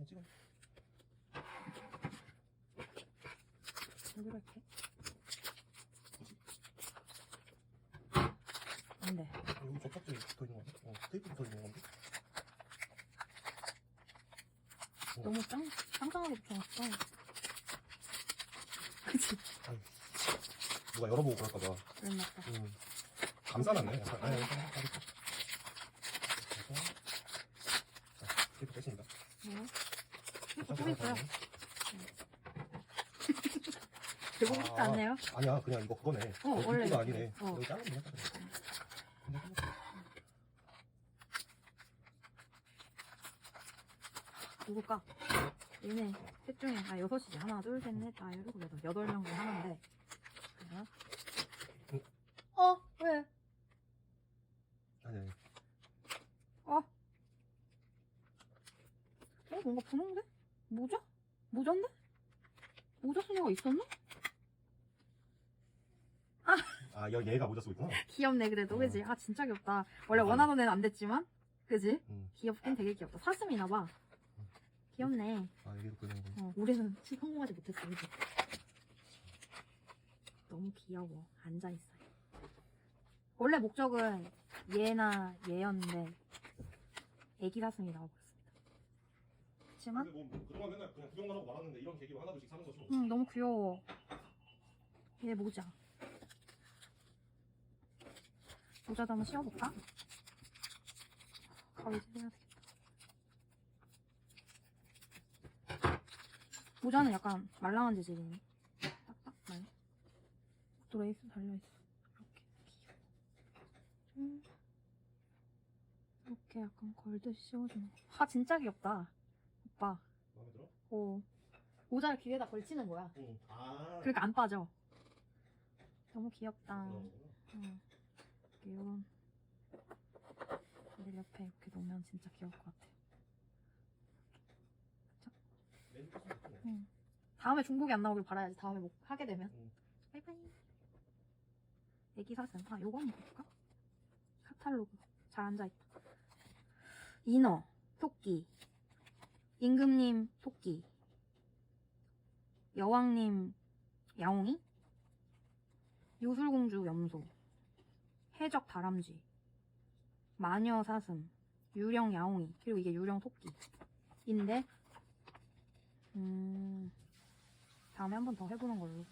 아니 찍어. 여기로 이렇게. 안 돼. 아, 여기 접착제 붙어 있는 건데? 어, 테이프 붙어 있는 건데? 너무 짱, 짱짱하게 붙여놨어. 그치? 아유, 누가 열어보고 그럴까봐. 그랬나 봐. 음. 감싸놨네. 약간. 아니, 아니, 아니, 아니. 그래서, 자, 테이프 뺐습니다. 뭐? 이거 들고 싶지 아. 않네요? 더. 아니야, 그냥 이거 그거네. 어, 여기 원래. 아니네. 어. 여기 작은 거야. 누굴까? 얘네 셋 중에 아 여섯이지 하나 둘 셋넷다 일곱 여덟 여덟 명 중에 하나인데? 어 왜? 아니, 아니. 어 뭔가 분홍데? 모자? 모자인데? 모자 쓴 애가 있었나? 아, 여, 얘가 모자 쓰고 있구나. 귀엽네 그래도 그지? 아 진짜 귀엽다 원래 아, 원하던 애는 안 됐지만 그지? 음. 귀엽긴 되게 귀엽다 사슴이나 봐 귀엽네 아, 여기도 그냥. 어, 우리는 성공하지 못했어, 그지? 너무 귀여워. 앉아있어요. 원래 목적은 얘나 얘였는데, 애기 사슴이 나와버렸습 그치만, 근데 뭐, 그동안 맨날 그냥 구경만 하고 말았는데 이런 계기로 하나둘씩 사는 거죠. 응, 너무 귀여워. 얘 모자. 모자도 한번 씌워볼까? 가위질 해야 되겠다. 모자는 약간 말랑한 재질이네. 딱딱 말. 또 레이스 달려있어. 이렇게 귀여워. 음. 이렇게 약간 걸듯이 씌워주는 거. 아 진짜 귀엽다. 오빠. 마음에 들어? 오. 모자를 귀에다 걸치는 거야. 응. 아. 그러니까 안 빠져. 너무 귀엽다. 그럼. 응. 이런 애들 옆에 이렇게 놓으면 진짜 귀여울 것 같아. 맨 끝은. 응. 다음에 중복이 안 나오길 바라야지. 다음에 뭐 하게 되면. 응. 바이바이. 애기 사슴. 아, 한번 볼까? 카탈로그. 잘 앉아있다. 인어, 토끼. 임금님, 토끼. 여왕님, 야옹이. 요술공주, 염소. 해적, 다람쥐. 마녀, 사슴. 유령, 야옹이. 그리고 이게 유령, 토끼. 인데, 음, 다음에 한 번 더 해보는 걸로.